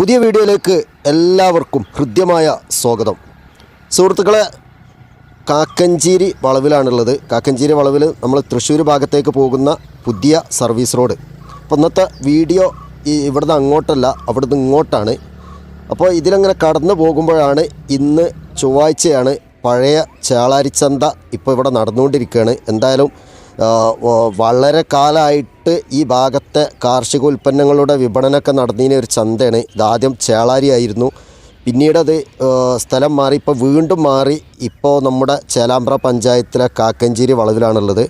പുതിയ വീഡിയോയിലേക്ക് എല്ലാവർക്കും ഹൃദ്യമായ സ്വാഗതം. സുഹൃത്തുക്കളെ കാക്കഞ്ചേരി വളവിലാണുള്ളത്. കാക്കഞ്ചേരി വളവിൽ നമ്മൾ തൃശ്ശൂർ ഭാഗത്തേക്ക് പോകുന്ന പുതിയ സർവീസ് റോഡ്. അപ്പോൾ ഇന്നത്തെ വീഡിയോ ഈ ഇവിടുന്ന് അങ്ങോട്ടല്ല അവിടുന്ന് ഇങ്ങോട്ടാണ്. അപ്പോൾ ഇതിലങ്ങനെ കടന്നു പോകുമ്പോഴാണ് ഇന്ന് ചൊവ്വാഴ്ചയാണ് പഴയ ചേളാരിച്ചന്ത ഇപ്പോൾ ഇവിടെ നടന്നുകൊണ്ടിരിക്കുകയാണ്. എന്തായാലും വളരെ കാലമായിട്ട് ഈ ഭാഗത്തെ കാർഷിക ഉൽപ്പന്നങ്ങളുടെ വിപണനമൊക്കെ നടന്നതിന് ഒരു ചന്തയാണ്. ഇതാദ്യം ചേളാരി ആയിരുന്നു. പിന്നീട് അത് സ്ഥലം മാറി. ഇപ്പോൾ വീണ്ടും മാറി. ഇപ്പോൾ നമ്മുടെ ചേലാമ്പ്ര പഞ്ചായത്തിലെ കാക്കഞ്ചേരി വളവിലാണുള്ളത്.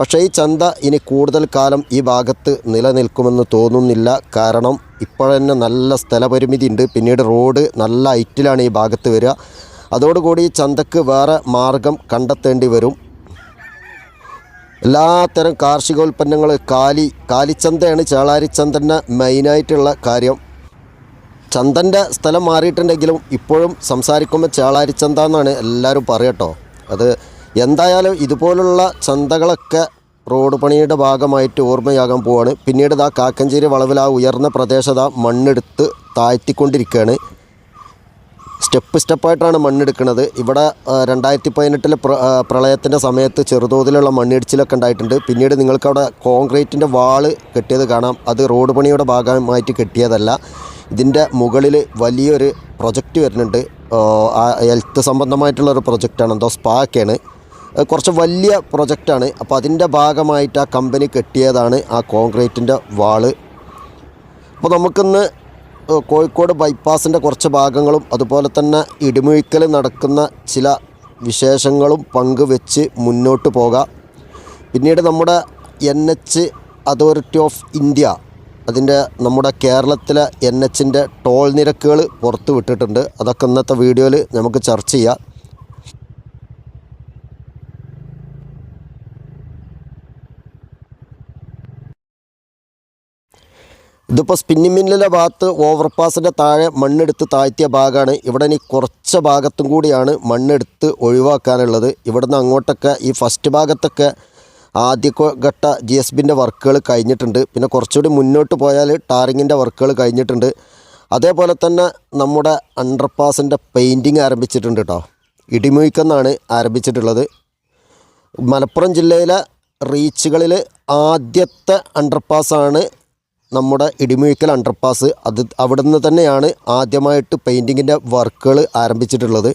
പക്ഷേ ഈ ചന്ത ഇനി കൂടുതൽ കാലം ഈ ഭാഗത്ത് നിലനിൽക്കുമെന്ന് തോന്നുന്നില്ല. കാരണം ഇപ്പോഴന്നെ നല്ല സ്ഥലപരിമിതി ഉണ്ട്. പിന്നീട് റോഡ് നല്ല ഹൈറ്റിലാണ് ഈ ഭാഗത്ത് വരിക. അതോടുകൂടി ഈ ചന്തക്ക് വേറെ മാർഗം കണ്ടെത്തേണ്ടി വരും. എല്ലാത്തരം കാർഷികോൽപ്പന്നങ്ങൾ കാലി കാലിച്ചന്തയാണ് ചേളാരിച്ചന്തന്റെ മെയിനായിട്ടുള്ള കാര്യം. ചന്തന്റെ സ്ഥലം മാറിയിട്ടുണ്ടെങ്കിലും ഇപ്പോഴും സംസാരിക്കുമ്പോൾ ചേളാരിച്ചന്ത എന്നാണ് എല്ലാവരും പറയട്ടോ അത് എന്തായാലും ഇതുപോലുള്ള ചന്തകളൊക്കെ റോഡ് പണിയുടെ ഭാഗമായിട്ട് ഓർമ്മയാകാൻ പോവാണ്. പിന്നീട് ഇതാ കാക്കഞ്ചേരി വളവിൽ ആ ഉയർന്ന പ്രദേശത മണ്ണെടുത്ത് താഴ്ത്തിക്കൊണ്ടിരിക്കുകയാണ് സ്റ്റെപ്പ് സ്റ്റെപ്പായിട്ടാണ് മണ്ണെടുക്കുന്നത്. ഇവിടെ രണ്ടായിരത്തി പതിനെട്ടിലെ പ്ര പ്രളയത്തിന്റെ സമയത്ത് ചെറുതോതിലുള്ള മണ്ണിടിച്ചിലൊക്കെ ഉണ്ടായിട്ടുണ്ട്. പിന്നീട് നിങ്ങൾക്കവിടെ കോൺക്രീറ്റിന്റെ വാൾ കെട്ടിയത് കാണാം. അത് റോഡ് പണിയുടെ ഭാഗമായിട്ട് കെട്ടിയതല്ല. ഇതിന്റെ മുകളിൽ വലിയൊരു പ്രൊജക്റ്റ് വരുന്നുണ്ട്. ഹെൽത്ത് സംബന്ധമായിട്ടുള്ള ഒരു പ്രൊജക്റ്റാണ്. എന്തോ സ്പാക്കാണ് കുറച്ച് വലിയ പ്രൊജക്റ്റാണ്. അപ്പോൾ അതിന്റെ ഭാഗമായിട്ട് ആ കമ്പനി കെട്ടിയതാണ് ആ കോൺക്രീറ്റിന്റെ വാൾ. അപ്പോൾ നമുക്കിന്ന് കോഴിക്കോട് ബൈപ്പാസിന്റെ കുറച്ച് ഭാഗങ്ങളും അതുപോലെ തന്നെ ഇടിമുഴിക്കൽ നടക്കുന്ന ചില വിശേഷങ്ങളും പങ്കുവെച്ച് മുന്നോട്ട് പോകാം. പിന്നീട് നമ്മുടെ N H authority of India അതിന്റെ നമ്മുടെ കേരളത്തിലെ എൻ എച്ചിന്റെ ടോൾ നിരക്കുകൾ പുറത്ത് വിട്ടിട്ടുണ്ട് അതൊക്കെ ഇന്നത്തെ വീഡിയോയിൽ നമുക്ക് ചർച്ച ചെയ്യാം. ഇതിപ്പോൾ സ്പിന്നിങ് മില്ലിലെ ഭാഗത്ത് ഓവർപാസിന്റെ താഴെ മണ്ണെടുത്ത് താഴ്ത്തിയ ഭാഗമാണ് ഇവിടെ ഇനി കുറച്ച് ഭാഗത്തും കൂടിയാണ് മണ്ണെടുത്ത് ഒഴിവാക്കാനുള്ളത്. ഇവിടുന്ന് അങ്ങോട്ടൊക്കെ ഈ ഫസ്റ്റ് ഭാഗത്തൊക്കെ ആദ്യ ഘട്ട ജി എസ് ബിന്റെ വർക്കുകൾ കഴിഞ്ഞിട്ടുണ്ട്. പിന്നെ കുറച്ചുകൂടി മുന്നോട്ട് പോയാൽ ടാറിങ്ങിന്റെ വർക്കുകൾ കഴിഞ്ഞിട്ടുണ്ട്. അതേപോലെ തന്നെ നമ്മുടെ അണ്ടർപാസിന്റെ പെയിന്റിങ് ആരംഭിച്ചിട്ടുണ്ട് കേട്ടോ ഇടിമുഴിക്കെന്നാണ് ആരംഭിച്ചിട്ടുള്ളത്. മലപ്പുറം ജില്ലയിലെ റീച്ചുകളിൽ ആദ്യത്തെ അണ്ടർപാസ്സാണ് നമ്മുടെ ഇടിമുഴിക്കൽ അണ്ടർപാസ് അത് അവിടെ നിന്ന് തന്നെയാണ് ആദ്യമായിട്ട് പെയിന്റിങ്ങിന്റെ വർക്കുകൾ ആരംഭിച്ചിട്ടുള്ളത്.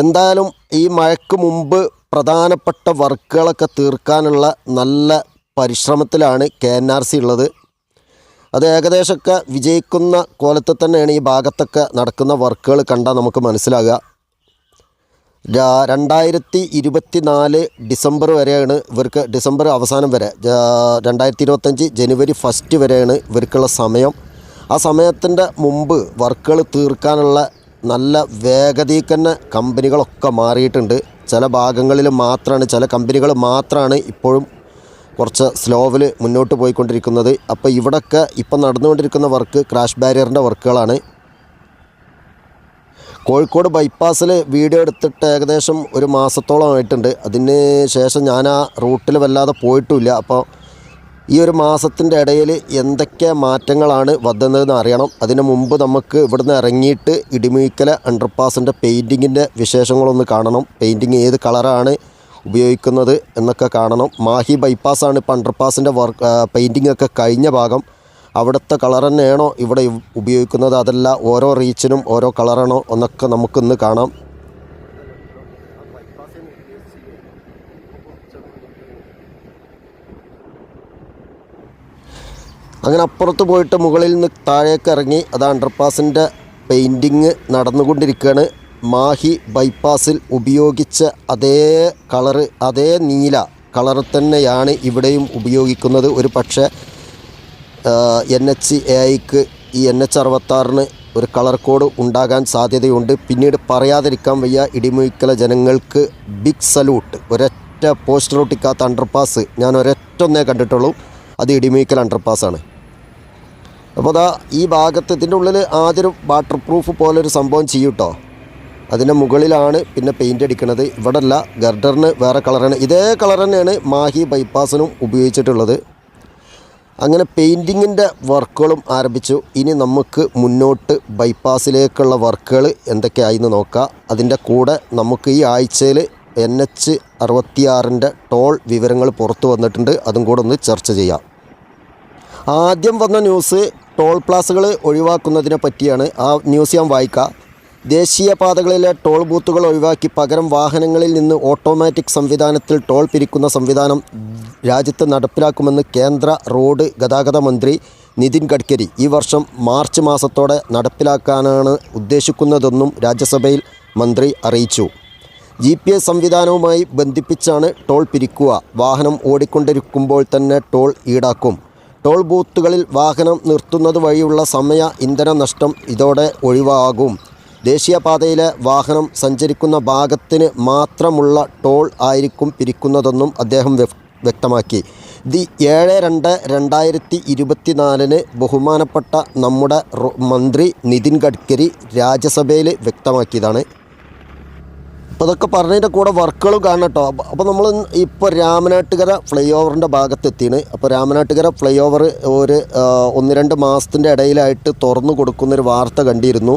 എന്തായാലും ഈ മഴയ്ക്ക് മുമ്പ് പ്രധാനപ്പെട്ട വർക്കുകളൊക്കെ തീർക്കാനുള്ള നല്ല പരിശ്രമത്തിലാണ് കെ എൻ ആർ സി ഉള്ളത്. അത് ഏകദേശമൊക്കെ വിജയിക്കുന്ന കോലത്തിൽ തന്നെയാണ് ഈ ഭാഗത്തൊക്കെ നടക്കുന്ന വർക്കുകൾ കണ്ടാൽ നമുക്ക് മനസ്സിലാകുക. രണ്ടായിരത്തി ഇരുപത്തി നാല് ഡിസംബർ വരെയാണ് ഇവർക്ക് ഡിസംബർ അവസാനം വരെ രണ്ടായിരത്തി ഇരുപത്തഞ്ച് ജനുവരി ഫസ്റ്റ് വരെയാണ് ഇവർക്കുള്ള സമയം. ആ സമയത്തിന്റെ മുമ്പ് വർക്കുകൾ തീർക്കാനുള്ള നല്ല വേഗതയിൽ തന്നെ കമ്പനികളൊക്കെ മാറിയിട്ടുണ്ട്. ചില ഭാഗങ്ങളിൽ മാത്രമാണ് ചില കമ്പനികൾ മാത്രമാണ് ഇപ്പോഴും കുറച്ച് സ്ലോവിൽ മുന്നോട്ട് പോയിക്കൊണ്ടിരിക്കുന്നത്. അപ്പോൾ ഇവിടൊക്കെ ഇപ്പം നടന്നുകൊണ്ടിരിക്കുന്ന വർക്ക് ക്രാഷ് ബാരിയറിന്റെ വർക്കുകളാണ്. കോഴിക്കോട് ബൈപ്പാസിൽ വീഡിയോ എടുത്തിട്ട് ഏകദേശം ഒരു മാസത്തോളം ആയിട്ടുണ്ട്. അതിന് ശേഷം ഞാൻ ആ റൂട്ടിൽ വല്ലാതെ പോയിട്ടുമില്ല അപ്പോൾ ഈ ഒരു മാസത്തിന്റെ ഇടയിൽ എന്തൊക്കെ മാറ്റങ്ങളാണ് വന്നതെന്ന് അറിയണം. അതിന് മുമ്പ് നമുക്ക് ഇവിടുന്ന് ഇറങ്ങിയിട്ട് ഇടിമീക്കല അണ്ടർപാസിന്റെ പെയിന്റിങ്ങിന്റെ വിശേഷങ്ങളൊന്ന് കാണണം. പെയിന്റിങ് ഏത് കളറാണ് ഉപയോഗിക്കുന്നത് എന്നൊക്കെ കാണണം. മാഹി ബൈപ്പാസാണ് ഇപ്പോൾ അണ്ടർപാസിന്റെ വർക്ക് പെയിന്റിങ്ങൊക്കെ കഴിഞ്ഞ ഭാഗം. അവിടുത്തെ കളർ തന്നെയാണോ ഇവിടെ ഉപയോഗിക്കുന്നത്? അതല്ല ഓരോ റീച്ചിനും ഓരോ കളറാണോ എന്നൊക്കെ നമുക്കിന്ന് കാണാം. അങ്ങനെ അപ്പുറത്ത് പോയിട്ട് മുകളിൽ നിന്ന് താഴേക്ക് ഇറങ്ങി അത് അണ്ടർപാസിന്റെ പെയിന്റിങ് നടന്നുകൊണ്ടിരിക്കുകയാണ്. മാഹി ബൈപ്പാസിൽ ഉപയോഗിച്ച അതേ കളറ് അതേ നീല കളർ തന്നെയാണ് ഇവിടെയും ഉപയോഗിക്കുന്നത്. ഒരു പക്ഷേ എൻ എച്ച് എ ഐക്ക് ഈ എൻ എച്ച് അറുപത്താറിന് ഒരു കളർ കോഡ് ഉണ്ടാകാൻ സാധ്യതയുണ്ട്. പിന്നീട് പറയാതിരിക്കാൻ വയ്യ. ഇടിമുഴിക്കല ജനങ്ങൾക്ക് ബിഗ് സല്യൂട്ട് ഒരൊറ്റ പോസ്റ്റർ ഒട്ടിക്കാത്ത അണ്ടർപാസ് ഞാൻ ഒരൊറ്റ ഒന്നേ കണ്ടിട്ടുള്ളൂ. അത് ഇടിമുഴിക്കൽ അണ്ടർപാസ്സാണ് അപ്പോൾ അതാ ഈ ഭാഗത്ത് ഇതിന്റെ ഉള്ളിൽ ആദ്യം വാട്ടർ പ്രൂഫ് പോലൊരു സംഭവം ചെയ്യൂട്ടോ അതിന്റെ മുകളിലാണ് പിന്നെ പെയിന്റ് അടിക്കുന്നത് ഇവിടെ അല്ല ഗർഡറിന് വേറെ കളറാണ്. ഇതേ കളർ തന്നെയാണ് മാഹി ബൈപ്പാസിനും ഉപയോഗിച്ചിട്ടുള്ളത്. അങ്ങനെ പെയിന്റിങ്ങിന്റെ വർക്കുകളും ആരംഭിച്ചു. ഇനി നമുക്ക് മുന്നോട്ട് ബൈപ്പാസിലേക്കുള്ള വർക്കുകൾ എന്തൊക്കെയായിന്ന് നോക്കാം. അതിന്റെ കൂടെ നമുക്ക് ഈ ആഴ്ചയിൽ എൻ എച്ച് അറുപത്തിയാറിന്റെ ടോൾ വിവരങ്ങൾ പുറത്തു വന്നിട്ടുണ്ട്. അതും കൂടെ ഒന്ന് ചർച്ച ചെയ്യാം. ആദ്യം വന്ന ന്യൂസ് ടോൾ പ്ലാസുകൾ ഒഴിവാക്കുന്നതിനെ പറ്റിയാണ്. ആ ന്യൂസ് ഞാൻ വായിക്കാം. ദേശീയപാതകളിലെ ടോൾ ബൂത്തുകൾ ഒഴിവാക്കി പകരം വാഹനങ്ങളിൽ നിന്ന് ഓട്ടോമാറ്റിക് സംവിധാനത്തിൽ ടോൾ പിരിക്കുന്ന സംവിധാനം രാജ്യത്ത് നടപ്പിലാക്കുമെന്ന് കേന്ദ്ര റോഡ് ഗതാഗത മന്ത്രി നിതിൻ ഗഡ്കരി ഈ വർഷം മാർച്ച് മാസത്തോടെ നടപ്പിലാക്കാനാണ് ഉദ്ദേശിക്കുന്നതെന്നും രാജ്യസഭയിൽ മന്ത്രി അറിയിച്ചു. ജി പി എസ് സംവിധാനവുമായി ബന്ധിപ്പിച്ചാണ് ടോൾ പിരിക്കുക. വാഹനം ഓടിക്കൊണ്ടിരിക്കുമ്പോൾ തന്നെ ടോൾ ഈടാക്കും. ടോൾ ബൂത്തുകളിൽ വാഹനം നിർത്തുന്നത് വഴിയുള്ള സമയ ഇന്ധന നഷ്ടം ഇതോടെ ഒഴിവാകും. ദേശീയപാതയിലെ വാഹനം സഞ്ചരിക്കുന്ന ഭാഗത്തിന് മാത്രമുള്ള ടോൾ ആയിരിക്കും പിരിക്കുന്നതെന്നും അദ്ദേഹം വ്യക്തമാക്കി. ദി ഏഴ് രണ്ട് രണ്ടായിരത്തി ഇരുപത്തിനാലിന് ബഹുമാനപ്പെട്ട നമ്മുടെ മന്ത്രി നിതിൻ ഗഡ്കരി രാജ്യസഭയിൽ വ്യക്തമാക്കിയതാണ്. അപ്പോൾ അതൊക്കെ പറഞ്ഞതിന്റെ കൂടെ വർക്കുകൾ കാണണം കേട്ടോ അപ്പോൾ നമ്മൾ ഇപ്പോൾ രാമനാട്ടുകര ഫ്ലൈ ഓവറിന്റെ ഭാഗത്തെത്തിയാണ് അപ്പോൾ രാമനാട്ടുകര ഫ്ലൈ ഓവർ ഒരു ഒന്ന് രണ്ട് മാസത്തിന്റെ ഇടയിലായിട്ട് തുറന്നു കൊടുക്കുന്നൊരു വാർത്ത കണ്ടിരുന്നു.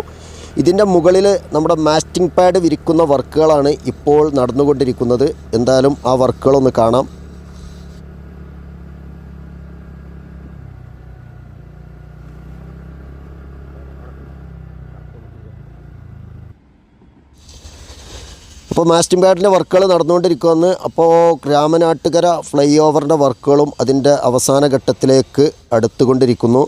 ഇതിന്റെ മുകളിൽ നമ്മുടെ മാസ്റ്റിംഗ് പാഡ് വിരിക്കുന്ന വർക്കുകളാണ് ഇപ്പോൾ നടന്നുകൊണ്ടിരിക്കുന്നത്. എന്തായാലും ആ വർക്കുകളൊന്ന് കാണാം. അപ്പോൾ മാസ്റ്റിംഗ് പാഡിന്റെ വർക്കുകൾ നടന്നുകൊണ്ടിരിക്കുമെന്ന് അപ്പോൾ രാമനാട്ടുകര ഫ്ലൈ ഓവറിന്റെ വർക്കുകളും അതിന്റെ അവസാന ഘട്ടത്തിലേക്ക് അടുത്തുകൊണ്ടിരിക്കുന്നു.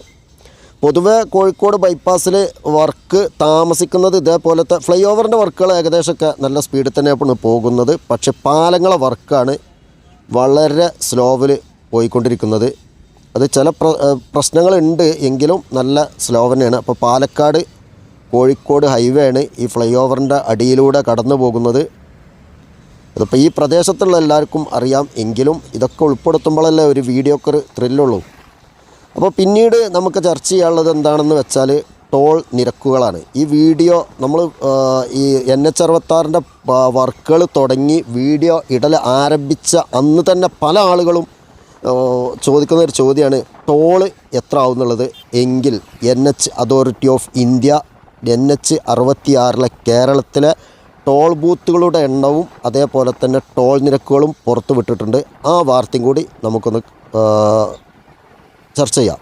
പൊതുവെ കോഴിക്കോട് ബൈപ്പാസിൽ വർക്ക് താമസിക്കുന്നത് ഇതേപോലത്തെ ഫ്ലൈ ഓവറിന്റെ വർക്കുകൾ ഏകദേശമൊക്കെ നല്ല സ്പീഡിൽ തന്നെയാണ് പോകുന്നത്. പക്ഷേ പാലങ്ങളെ വർക്കാണ് വളരെ സ്ലോവിൽ പോയിക്കൊണ്ടിരിക്കുന്നത്. അത് ചില പ്ര പ്രശ്നങ്ങളുണ്ട് എങ്കിലും നല്ല സ്ലോ തന്നെയാണ്. അപ്പോൾ പാലക്കാട് കോഴിക്കോട് ഹൈവേ ആണ് ഈ ഫ്ലൈ ഓവറിന്റെ അടിയിലൂടെ കടന്നു പോകുന്നത്. അതിപ്പോൾ ഈ പ്രദേശത്തുള്ള എല്ലാവർക്കും അറിയാം. എങ്കിലും ഇതൊക്കെ ഉൾപ്പെടുത്തുമ്പോഴല്ലേ ഒരു വീഡിയോക്കൊരു ത്രില്ലുള്ളൂ അപ്പോൾ പിന്നീട് നമുക്ക് ചർച്ച ചെയ്യാനുള്ളത് എന്താണെന്ന് വെച്ചാൽ ടോൾ നിരക്കുകളാണ്. ഈ വീഡിയോ നമ്മൾ ഈ എൻ എച്ച് അറുപത്താറിന്റെ വർക്കുകൾ തുടങ്ങി വീഡിയോ ഇടൽ ആരംഭിച്ച അന്ന് തന്നെ പല ആളുകളും ചോദിക്കുന്ന ഒരു ചോദ്യമാണ് ടോൾ എത്ര ആവും എന്നുള്ളത് എങ്കിൽ N H authority of India N H അറുപത്തിയാറിലെ കേരളത്തിലെ ടോൾ ബൂത്തുകളുടെ എണ്ണവും അതേപോലെ തന്നെ ടോൾ നിരക്കുകളും പുറത്തു വിട്ടിട്ടുണ്ട് ആ വാർത്തയും കൂടി നമുക്കൊന്ന് ചർച്ച ചെയ്യാം.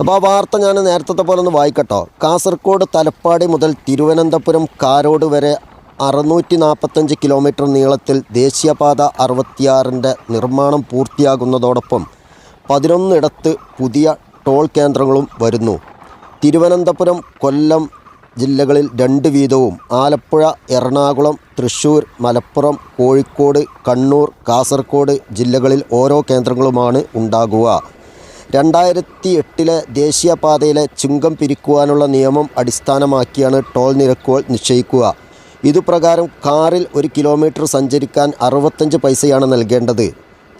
അപ്പോൾ ആ വാർത്ത ഞാൻ നേരത്തെ പോലെ ഒന്ന് വായിക്കട്ടോ. കാസർഗോഡ് തലപ്പാടി മുതൽ തിരുവനന്തപുരം കാരോട് വരെ അറുന്നൂറ്റി നാൽപ്പത്തഞ്ച് കിലോമീറ്റർ നീളത്തിൽ ദേശീയപാത അറുപത്തിയാറിന്റെ നിർമ്മാണം പൂർത്തിയാകുന്നതോടൊപ്പം പതിനൊന്നിടത്ത് പുതിയ ടോൾ കേന്ദ്രങ്ങളും വരുന്നു. തിരുവനന്തപുരം കൊല്ലം ജില്ലകളിൽ രണ്ട് വീതവും ആലപ്പുഴ എറണാകുളം തൃശ്ശൂർ മലപ്പുറം കോഴിക്കോട് കണ്ണൂർ കാസർഗോഡ് ജില്ലകളിൽ ഓരോ കേന്ദ്രങ്ങളുമാണ് ഉണ്ടാകുക. രണ്ടായിരത്തി എട്ടിലെ ദേശീയപാതയിലെ ചുങ്കം പിരിക്കുവാനുള്ള നിയമം അടിസ്ഥാനമാക്കിയാണ് ടോൾ നിരക്കുകൾ നിശ്ചയിക്കുക. ഇതുപ്രകാരം കാറിൽ ഒരു കിലോമീറ്റർ സഞ്ചരിക്കാൻ അറുപത്തഞ്ച് പൈസയാണ് നൽകേണ്ടത്.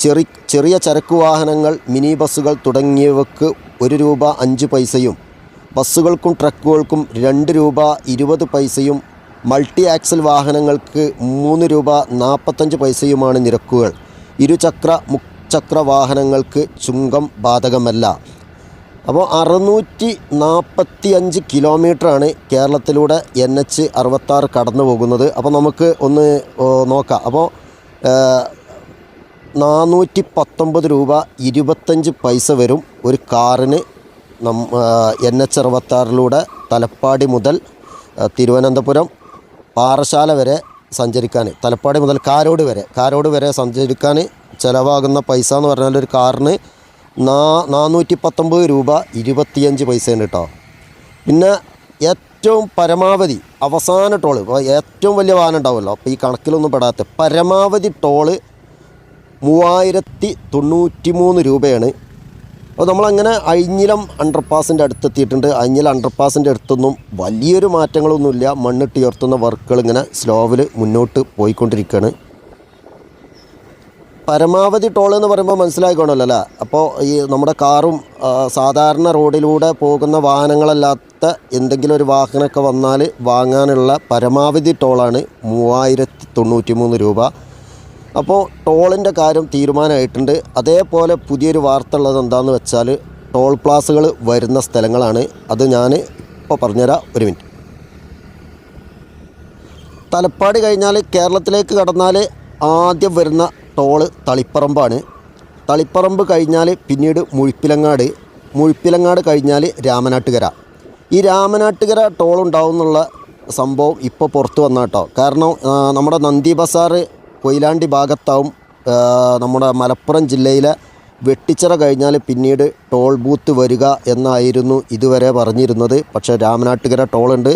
ചെറി ചെറിയ ചരക്കു വാഹനങ്ങൾ മിനി ബസ്സുകൾ തുടങ്ങിയവക്ക് ഒരു രൂപ അഞ്ച് പൈസയും ബസ്സുകൾക്കും ട്രക്കുകൾക്കും രണ്ട് രൂപ ഇരുപത് പൈസയും മൾട്ടി ആക്സൽ വാഹനങ്ങൾക്ക് മൂന്ന് രൂപ നാൽപ്പത്തഞ്ച് പൈസയുമാണ് നിരക്കുകൾ. ഇരുചക്ര മുച്ചക്ര വാഹനങ്ങൾക്ക് ചുങ്കം ബാധകമല്ല. അപ്പോൾ അറുന്നൂറ്റി നാൽപ്പത്തി അഞ്ച് കിലോമീറ്ററാണ് കേരളത്തിലൂടെ എൻ എച്ച് അറുപത്താറ് കടന്നു പോകുന്നത് അപ്പോൾ നമുക്ക് ഒന്ന് നോക്കാം. അപ്പോൾ നാനൂറ്റി പത്തൊമ്പത് രൂപ ഇരുപത്തഞ്ച് പൈസ വരും ഒരു കാറിന്. നം എൻ എച്ച് അറുപത്താറിലൂടെ തലപ്പാടി മുതൽ തിരുവനന്തപുരം പാറശാല വരെ സഞ്ചരിക്കാൻ. തലപ്പാടി മുതൽ കാരോട് വരെ. കാരോട് വരെ സഞ്ചരിക്കാൻ ചിലവാകുന്ന പൈസ എന്ന് പറഞ്ഞാൽ ഒരു കാറിന് നാ നാനൂറ്റി പത്തൊമ്പത് രൂപ ഇരുപത്തിയഞ്ച് പൈസയുണ്ട് കേട്ടോ പിന്നെ ഏറ്റവും പരമാവധി അവസാന ടോൾ ഏറ്റവും വലിയ വാഹനം ഉണ്ടാവുമല്ലോ അപ്പോൾ ഈ കണക്കിലൊന്നും പെടാത്ത പരമാവധി ടോൾ മൂവായിരത്തി തൊണ്ണൂറ്റി മൂന്ന് രൂപയാണ് അപ്പോൾ നമ്മളങ്ങനെ അഴിഞ്ഞിലം അണ്ടർപാസിന്റെ അടുത്തെത്തിയിട്ടുണ്ട്. അഴിഞ്ഞിലം അണ്ടർപാസിന്റെ അടുത്തൊന്നും വലിയൊരു മാറ്റങ്ങളൊന്നുമില്ല. മണ്ണിട്ട് ഉയർത്തുന്ന വർക്കുകൾ ഇങ്ങനെ സ്ലോവിൽ മുന്നോട്ട് പോയിക്കൊണ്ടിരിക്കുകയാണ്. പരമാവധി ടോൾ എന്ന് പറയുമ്പോൾ മനസ്സിലായിക്കോണമല്ലോ അല്ലേ? അപ്പോൾ ഈ നമ്മുടെ കാറും സാധാരണ റോഡിലൂടെ പോകുന്ന വാഹനങ്ങളല്ലാത്ത എന്തെങ്കിലും ഒരു വാഹനമൊക്കെ വന്നാൽ വാങ്ങാനുള്ള പരമാവധി ടോളാണ് മൂവായിരത്തി തൊണ്ണൂറ്റി മൂന്ന് രൂപ. അപ്പോൾ ടോളിന്റെ കാര്യം തീരുമാനമായിട്ടുണ്ട്. അതേപോലെ പുതിയൊരു വാർത്ത ഉള്ളത് എന്താണെന്ന് വെച്ചാൽ ടോൾ പ്ലാസുകൾ വരുന്ന സ്ഥലങ്ങളാണ്. അത് ഞാൻ ഇപ്പോൾ പറഞ്ഞുതരാം. ഒരു മിനിറ്റ്. തലപ്പാടി കഴിഞ്ഞാൽ കേരളത്തിലേക്ക് കടന്നാൽ ആദ്യം വരുന്ന ടോൾ തളിപ്പറമ്പാണ്. തളിപ്പറമ്പ് കഴിഞ്ഞാൽ പിന്നീട് മുഴിപ്പിലങ്ങാട്. മുഴിപ്പിലങ്ങാട് കഴിഞ്ഞാൽ രാമനാട്ടുകര. ഈ രാമനാട്ടുകര ടോൾ ഉണ്ടാവും എന്നുള്ള സംഭവം ഇപ്പോൾ പുറത്ത് വന്നാട്ടോ. കാരണം നമ്മുടെ നന്ദി ബസാർ കൊയിലാണ്ടി ഭാഗത്താവും നമ്മുടെ മലപ്പുറം ജില്ലയിലെ വെട്ടിച്ചിറ കഴിഞ്ഞാൽ പിന്നീട് ടോൾ ബൂത്ത് വരിക എന്നായിരുന്നു ഇതുവരെ പറഞ്ഞിരുന്നത്. പക്ഷേ രാമനാട്ടുകര ടോളുണ്ട്.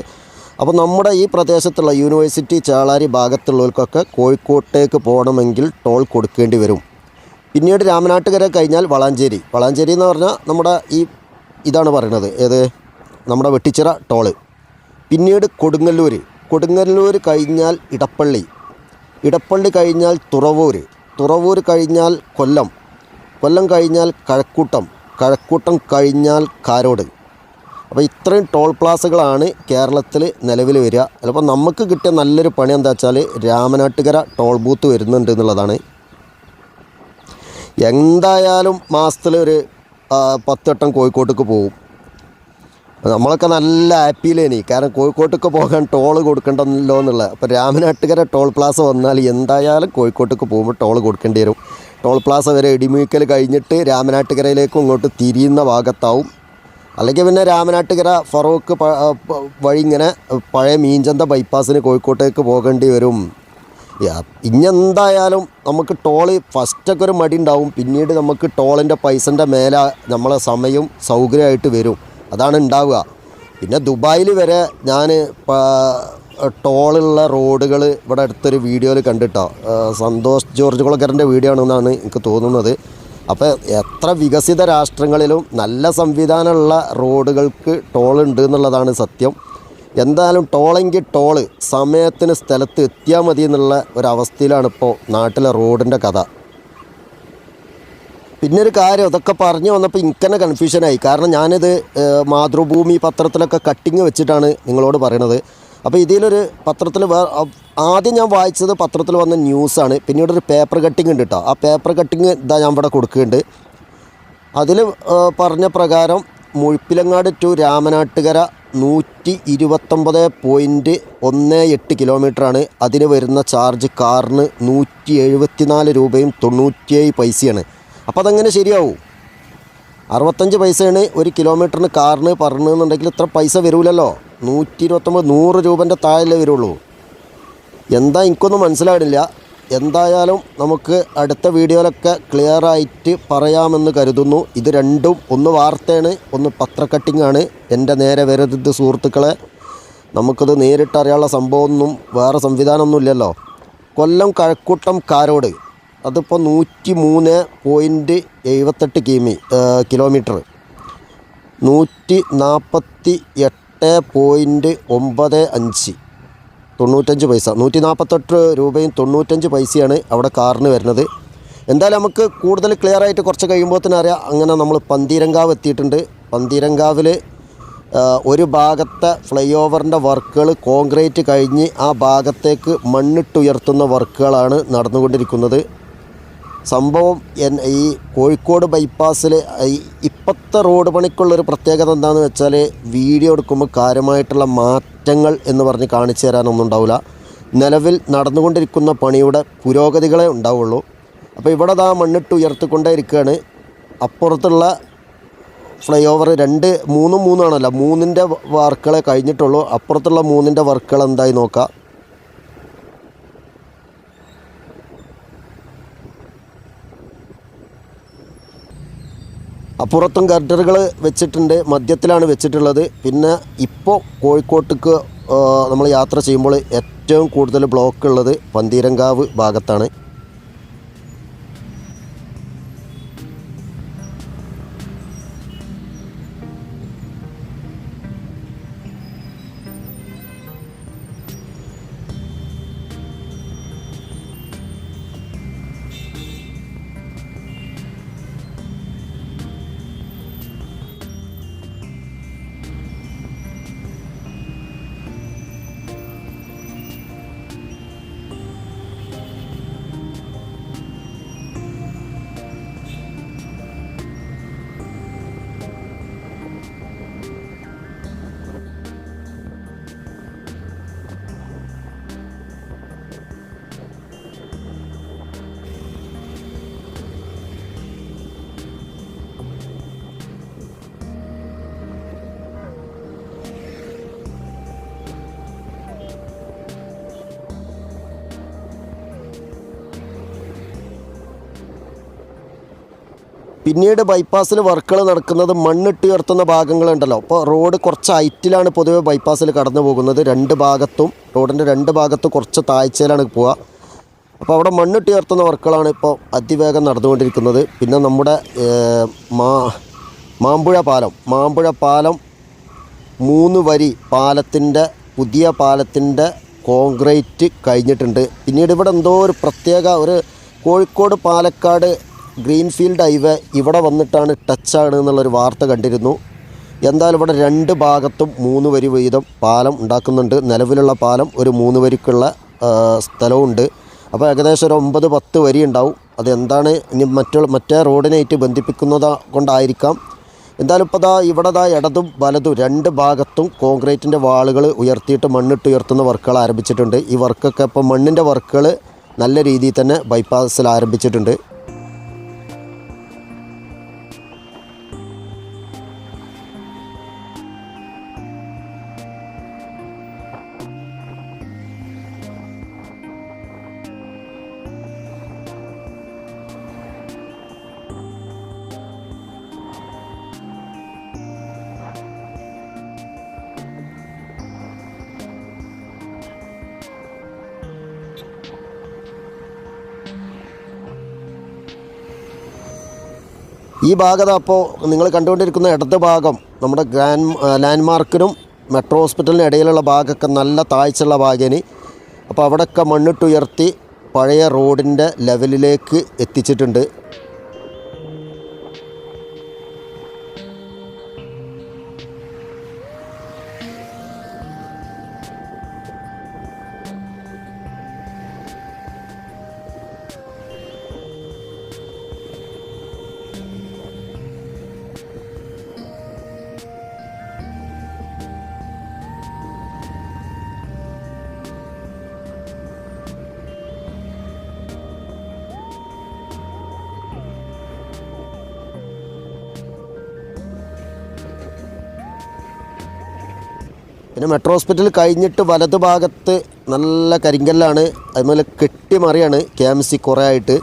അപ്പോൾ നമ്മുടെ ഈ പ്രദേശത്തുള്ള യൂണിവേഴ്സിറ്റി ചേളാരി ഭാഗത്തുള്ളവർക്കൊക്കെ കോഴിക്കോട്ടേക്ക് പോകണമെങ്കിൽ ടോൾ കൊടുക്കേണ്ടി വരും. പിന്നീട് രാമനാട്ടുകര കഴിഞ്ഞാൽ വളാഞ്ചേരി. വളാഞ്ചേരി എന്ന് പറഞ്ഞാൽ നമ്മുടെ ഈ ഇതാണ് പറയണത് ഏത്? നമ്മുടെ വെട്ടിച്ചിറ ടോൾ. പിന്നീട് കൊടുങ്ങല്ലൂർ കൊടുങ്ങല്ലൂർ കഴിഞ്ഞാൽ ഇടപ്പള്ളി. ഇടപ്പള്ളി കഴിഞ്ഞാൽ തുറവൂർ തുറവൂർ കഴിഞ്ഞാൽ കൊല്ലം. കൊല്ലം കഴിഞ്ഞാൽ കഴക്കൂട്ടം. കഴക്കൂട്ടം കഴിഞ്ഞാൽ കാരോട്. അപ്പോൾ ഇത്രയും ടോൾ പ്ലാസകളാണ് കേരളത്തിൽ നിലവിൽ വരിക. അതിപ്പോൾ നമുക്ക് കിട്ടിയ നല്ലൊരു പണി എന്താ വെച്ചാൽ രാമനാട്ടുകര ടോൾ ബൂത്ത് വരുന്നുണ്ട് എന്നുള്ളതാണ്. എന്തായാലും മാസത്തിൽ ഒരു പത്തെട്ടം കോഴിക്കോട്ടേക്ക് പോകും. നമ്മളൊക്കെ നല്ല ഹാപ്പിയിലേനി. കാരണം കോഴിക്കോട്ടേക്ക് പോകാൻ ടോൾ കൊടുക്കണ്ടല്ലോ എന്നുള്ള. അപ്പോൾ രാമനാട്ടുകര ടോൾ പ്ലാസ വന്നാൽ എന്തായാലും കോഴിക്കോട്ടേക്ക് പോകുമ്പോൾ ടോൾ കൊടുക്കേണ്ടി വരും. ടോൾ പ്ലാസ വരെ ഇടിമുഴിക്കൽ കഴിഞ്ഞിട്ട് രാമനാട്ടുകരയിലേക്കും ഇങ്ങോട്ട് തിരിയുന്ന ഭാഗത്താവും. അല്ലെങ്കിൽ പിന്നെ രാമനാട്ടുകര ഫറോക്ക് വഴി ഇങ്ങനെ പഴയ മീൻചന്ത ബൈപ്പാസിന് കോഴിക്കോട്ടേക്ക് പോകേണ്ടി വരും. എന്തായാലും നമുക്ക് ടോൾ ഫസ്റ്റൊക്കെ ഒരു മടി ഉണ്ടാവും. പിന്നീട് നമുക്ക് ടോളിന്റെ പൈസന്റെ മേലെ നമ്മളെ സമയവും സൗകര്യമായിട്ട് വരും. അതാണ് ഉണ്ടാവുക. പിന്നെ ദുബായിൽ വരെ ഞാൻ ടോളുള്ള റോഡുകൾ ഇവിടെ അടുത്തൊരു വീഡിയോയിൽ കണ്ടിട്ടോ. സന്തോഷ് ജോർജ് കുളക്കരന്റെ വീഡിയോ ആണെന്നാണ് എനിക്ക് തോന്നുന്നത്. അപ്പോൾ എത്ര വികസിത രാഷ്ട്രങ്ങളിലും നല്ല സംവിധാനമുള്ള റോഡുകൾക്ക് ടോൾ ഉണ്ട് എന്നുള്ളതാണ് സത്യം. എന്തായാലും ടോളെങ്കിൽ ടോൾ സമയത്തിന് സ്ഥലത്ത് എത്തിയാൽ മതി എന്നുള്ള ഒരവസ്ഥയിലാണ് ഇപ്പോൾ നാട്ടിലെ റോഡിന്റെ കഥ. പിന്നെ ഒരു കാര്യം അതൊക്കെ പറഞ്ഞു വന്നപ്പോൾ ഇങ്ങനെ കൺഫ്യൂഷനായി കാരണം ഞാനിത് മാതൃഭൂമി പത്രത്തിലൊക്കെ കട്ടിങ് വെച്ചിട്ടാണ് നിങ്ങളോട് പറയണത്. അപ്പോൾ ഇതിലൊരു പത്രത്തിൽ ആദ്യം ഞാൻ വായിച്ചത് പത്രത്തിൽ വന്ന ന്യൂസാണ്. പിന്നീട് ഒരു പേപ്പർ കട്ടിങ് ഉണ്ട് കേട്ടോ ആ പേപ്പർ കട്ടിങ് ഇതാ ഞാൻ ഇവിടെ കൊടുക്കുന്നുണ്ട്. അതിൽ പറഞ്ഞ പ്രകാരം മുഴുപ്പിലങ്ങാട് ടു രാമനാട്ടുകര നൂറ്റി ഇരുപത്തൊമ്പത് പോയിന്റ് ഒന്ന് എട്ട് കിലോമീറ്ററാണ് അതിന് വരുന്ന ചാർജ് കാറിന് നൂറ്റി എഴുപത്തിനാല് രൂപയും തൊണ്ണൂറ്റിയേഴ് പൈസയാണ്. അപ്പോൾ അതങ്ങനെ ശരിയാവും. അറുപത്തഞ്ച് പൈസയാണ് ഒരു കിലോമീറ്ററിന് കാറിന് പറഞ്ഞെന്നുണ്ടെങ്കിൽ ഇത്ര പൈസ വരൂലല്ലോ. നൂറ്റി ഇരുപത്തൊമ്പത് നൂറ് രൂപന്റെ താഴെ വരുള്ളൂ. എന്താ എനിക്കൊന്നും മനസ്സിലാകുന്നില്ല എന്തായാലും നമുക്ക് അടുത്ത വീഡിയോയിലൊക്കെ ക്ലിയർ ആയിട്ട് പറയാമെന്ന് കരുതുന്നു. ഇത് രണ്ടും ഒന്ന് വാർത്തയാണ് ഒന്ന് പത്രക്കട്ടിങ്ങാണ്. എന്റെ നേരെ വരരുത് സുഹൃത്തുക്കളെ. നമുക്കത് നേരിട്ടറിയാനുള്ള സംഭവമൊന്നും വേറെ സംവിധാനമൊന്നും ഇല്ലല്ലോ. കൊല്ലം കഴക്കൂട്ടം കാരോട് അതിപ്പോൾ നൂറ്റി മൂന്ന് പോയിന്റ് എഴുപത്തെട്ട് കിമി കിലോമീറ്റർ നൂറ്റി നാൽപ്പത്തി എട്ട് പോയിന്റ് ഒമ്പത് അഞ്ച്. തൊണ്ണൂറ്റഞ്ച് പൈസ. നൂറ്റി നാൽപ്പത്തെട്ട് രൂപയും തൊണ്ണൂറ്റഞ്ച് പൈസയാണ് അവിടെ കാറിന് വരുന്നത്. എന്തായാലും നമുക്ക് കൂടുതൽ ക്ലിയർ ആയിട്ട് കുറച്ച് കഴിയുമ്പോൾ തന്നെ അറിയാം. അങ്ങനെ നമ്മൾ പന്തീരങ്കാവ് എത്തിയിട്ടുണ്ട്. പന്തീരങ്കാവിൽ ഒരു ഭാഗത്തെ ഫ്ലൈ ഓവറിന്റെ വർക്കുകൾ കോൺക്രീറ്റ് കഴിഞ്ഞ് ആ ഭാഗത്തേക്ക് മണ്ണിട്ടുയർത്തുന്ന വർക്കുകളാണ് നടന്നുകൊണ്ടിരിക്കുന്നത്. സംഭവം ഈ കോഴിക്കോട് ബൈപ്പാസിൽ ഇപ്പോഴത്തെ റോഡ് പണിക്കുള്ളൊരു പ്രത്യേകത എന്താണെന്ന് വെച്ചാൽ വീഡിയോ എടുക്കുമ്പോൾ കാര്യമായിട്ടുള്ള മാറ്റങ്ങൾ എന്ന് പറഞ്ഞ് കാണിച്ചു തരാനൊന്നും ഉണ്ടാവില്ല നിലവിൽ നടന്നുകൊണ്ടിരിക്കുന്ന പണിയുടെ പുരോഗതികളെ ഉണ്ടാവുള്ളൂ. അപ്പോൾ ഇവിടെ ദാ മണ്ണിട്ട് ഉയർത്തിക്കൊണ്ടേ ഇരിക്കുകയാണ് അപ്പുറത്തുള്ള ഫ്ലൈ ഓവർ രണ്ട് മൂന്നും മൂന്നാണല്ലോ. മൂന്നിന്റെ വർക്കുകളെ കഴിഞ്ഞിട്ടുള്ളൂ. അപ്പുറത്തുള്ള മൂന്നിന്റെ വർക്കുകൾ എന്തായി നോക്കാം. അപ്പുറത്തും ഗർഡറുകൾ വെച്ചിട്ടുണ്ട് മധ്യത്തിലാണ് വെച്ചിട്ടുള്ളത്. പിന്നെ ഇപ്പോൾ കോഴിക്കോട്ടേക്ക് നമ്മൾ യാത്ര ചെയ്യുമ്പോൾ ഏറ്റവും കൂടുതൽ ബ്ലോക്ക് ഉള്ളത് പന്തീരങ്കാവ് ഭാഗത്താണ്. പിന്നീട് ബൈപ്പാസിൽ വർക്കുകൾ നടക്കുന്നത് മണ്ണിട്ട് ഉയർത്തുന്ന ഭാഗങ്ങളുണ്ടല്ലോ. അപ്പോൾ റോഡ് കുറച്ച് ഹൈറ്റിലാണ് പൊതുവെ ബൈപ്പാസിൽ കടന്നു പോകുന്നത്. രണ്ട് ഭാഗത്തും റോഡിന്റെ രണ്ട് ഭാഗത്തും കുറച്ച് താഴ്ചയിലാണ് പോവുക. അപ്പോൾ അവിടെ മണ്ണിട്ട് ഉയർത്തുന്ന വർക്കുകളാണ് ഇപ്പോൾ അതിവേഗം നടന്നുകൊണ്ടിരിക്കുന്നത്. പിന്നെ നമ്മുടെ മാ മാമ്പുഴ പാലം. മാമ്പുഴ പാലം മൂന്ന് വരി പാലത്തിന്റെ പുതിയ പാലത്തിന്റെ കോൺക്രീറ്റ് കഴിഞ്ഞിട്ടുണ്ട്. പിന്നീട് ഇവിടെ എന്തോ ഒരു പ്രത്യേക ഒരു കോഴിക്കോട് പാലക്കാട് ഗ്രീൻഫീൽഡ് ഹൈവേ ഇവിടെ വന്നിട്ടാണ് ടച്ചാണ് എന്നുള്ളൊരു വാർത്ത കണ്ടിരുന്നു. എന്തായാലും ഇവിടെ രണ്ട് ഭാഗത്തും മൂന്ന് വരി വീതം പാലം ഉണ്ടാക്കുന്നുണ്ട്. നിലവിലുള്ള പാലം ഒരു മൂന്ന് വരിക്കുള്ള സ്ഥലമുണ്ട് അപ്പോൾ ഏകദേശം ഒരു ഒമ്പത് പത്ത് വരി ഉണ്ടാവും. അതെന്താണ്? ഇനി മറ്റുള്ള മറ്റേ റോഡിനായിട്ട് ബന്ധിപ്പിക്കുന്നത് കൊണ്ടായിരിക്കാം. എന്തായാലും ഇപ്പോൾ ദാ ഇവിടെ ദാ ഇടതും വലതും രണ്ട് ഭാഗത്തും കോൺക്രീറ്റിന്റെ വാളുകൾ ഉയർത്തിയിട്ട് മണ്ണിട്ട് ഉയർത്തുന്ന വർക്കുകൾ ആരംഭിച്ചിട്ടുണ്ട്. ഈ വർക്കൊക്കെ ഇപ്പോൾ മണ്ണിന്റെ വർക്കുകൾ നല്ല രീതിയിൽ തന്നെ ബൈപ്പാസിൽ ആരംഭിച്ചിട്ടുണ്ട്. ഈ ഭാഗത അപ്പോൾ നിങ്ങൾ കണ്ടുകൊണ്ടിരിക്കുന്ന ഇടത് ഭാഗം നമ്മുടെ ഗ്രാൻഡ് ലാൻഡ്മാർക്കിനും മെട്രോ ഹോസ്പിറ്റലിനും ഇടയിലുള്ള ഭാഗമൊക്കെ നല്ല താഴ്ചയുള്ള ഭാഗേന്. അപ്പോൾ അവിടെയൊക്കെ മണ്ണിട്ടുയർത്തി പഴയ റോഡിന്റെ ലെവലിലേക്ക് എത്തിച്ചിട്ടുണ്ട്. പിന്നെ മെട്രോ ഹോസ്പിറ്റൽ കഴിഞ്ഞിട്ട് വലത് ഭാഗത്ത് നല്ല കരിങ്കല്ലാണ്. അതുപോലെ കെട്ടിമറിയാണ് കെ എം സി കുറേ ആയിട്ട്.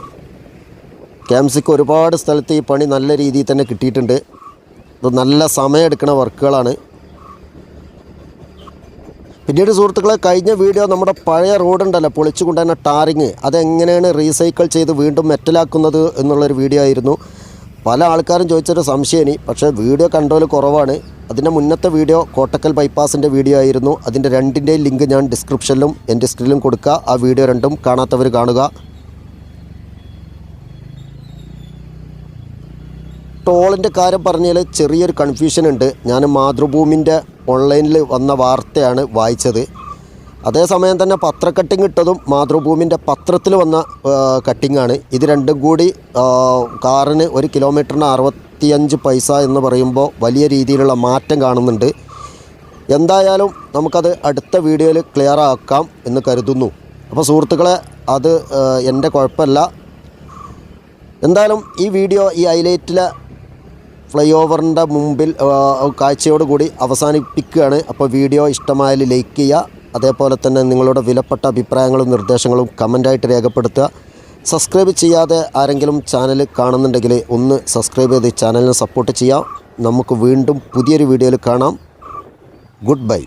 കെ എം സിക്ക് ഒരുപാട് സ്ഥലത്ത് ഈ പണി നല്ല രീതിയിൽ തന്നെ കിട്ടിയിട്ടുണ്ട്. ഇത് നല്ല സമയമെടുക്കുന്ന വർക്കുകളാണ്. പിന്നീട് സുഹൃത്തുക്കളെ കഴിഞ്ഞ വീഡിയോ നമ്മുടെ പഴയ റോഡുണ്ടല്ലോ പൊളിച്ചു കൊണ്ടുവന്ന ടാറിങ്. അതെങ്ങനെയാണ് റീസൈക്കിൾ ചെയ്ത് വീണ്ടും മെറ്റലാക്കുന്നത് എന്നുള്ളൊരു വീഡിയോ ആയിരുന്നു. പല ആൾക്കാരും ചോദിച്ചൊരു സംശയനി പക്ഷേ വീഡിയോ കണ്ടോൽ കുറവാണ്. അതിന്റെ മുന്നത്തെ വീഡിയോ കോട്ടക്കൽ ബൈപ്പാസിന്റെ വീഡിയോ ആയിരുന്നു. അതിന്റെ രണ്ടിന്റെയും ലിങ്ക് ഞാൻ ഡിസ്ക്രിപ്ഷനിലും എന്റെ സ്ക്രീനിലും കൊടുക്കുക. ആ വീഡിയോ രണ്ടും കാണാത്തവർ കാണുക. ടോളിന്റെ കാര്യം പറഞ്ഞാൽ ചെറിയൊരു കൺഫ്യൂഷൻ ഉണ്ട്. ഞാൻ മാതൃഭൂമിന്റെ ഓൺലൈനിൽ വന്ന വാർത്തയാണ് വായിച്ചത്. അതേസമയം തന്നെ പത്ര കട്ടിങ് ഇട്ടതും മാതൃഭൂമിന്റെ പത്രത്തിൽ വന്ന കട്ടിങ്ങാണ് ഇത് രണ്ടും കൂടി കാറിന് ഒരു കിലോമീറ്ററിന് അറുപത്തിയഞ്ച് പൈസ എന്ന് പറയുമ്പോൾ വലിയ രീതിയിലുള്ള മാറ്റം കാണുന്നുണ്ട്. എന്തായാലും നമുക്കത് അടുത്ത വീഡിയോയിൽ ക്ലിയർ ആക്കാം എന്ന് കരുതുന്നു. അപ്പോൾ സുഹൃത്തുക്കളെ അത് എന്റെ കുഴപ്പമല്ല. എന്തായാലും ഈ വീഡിയോ ഈ ഹൈലൈറ്റിലെ ഫ്ലൈ ഓവറിന്റെ മുമ്പിൽ ആ, കാഴ്ചയോട് കൂടി അവസാനിപ്പിക്കുകയാണ്. അപ്പോൾ വീഡിയോ ഇഷ്ടമായാൽ ലൈക്ക് ചെയ്യുക. അതേപോലെ തന്നെ നിങ്ങളുടെ വിലപ്പെട്ട അഭിപ്രായങ്ങളും നിർദ്ദേശങ്ങളും കമന്റായിട്ട് രേഖപ്പെടുത്തുക. സബ്സ്ക്രൈബ് ചെയ്യാതെ ആരെങ്കിലും ചാനൽ കാണുന്നുണ്ടെങ്കിൽ ഒന്ന് സബ്സ്ക്രൈബ് ചെയ്ത് ചാനലിനെ സപ്പോർട്ട് ചെയ്യാം. നമുക്ക് വീണ്ടും പുതിയൊരു വീഡിയോയിൽ കാണാം. Good bye.